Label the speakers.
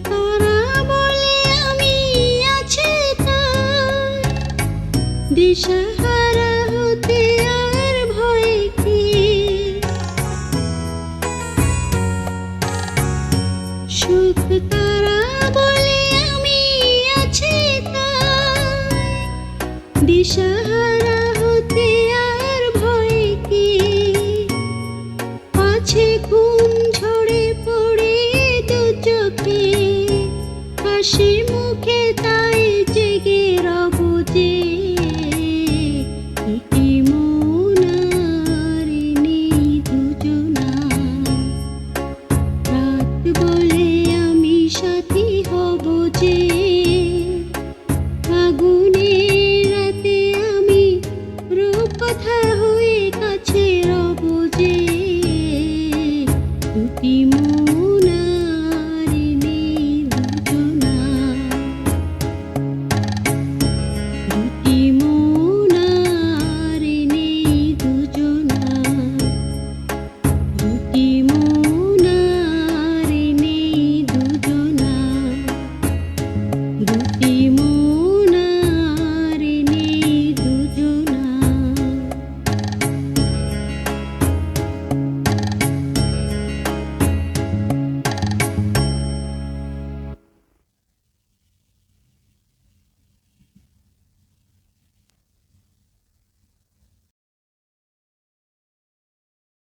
Speaker 1: তারা বলে আমি আছে দিশাহারা হতে আর ভয় কি? সুখ তারা বলে আমি আছে দিশাহারা হাসি মুখে তাই জেগে রব যে বলে আমি সাথী হব যে আমি হয়ে কাছে রব যে দুটি মন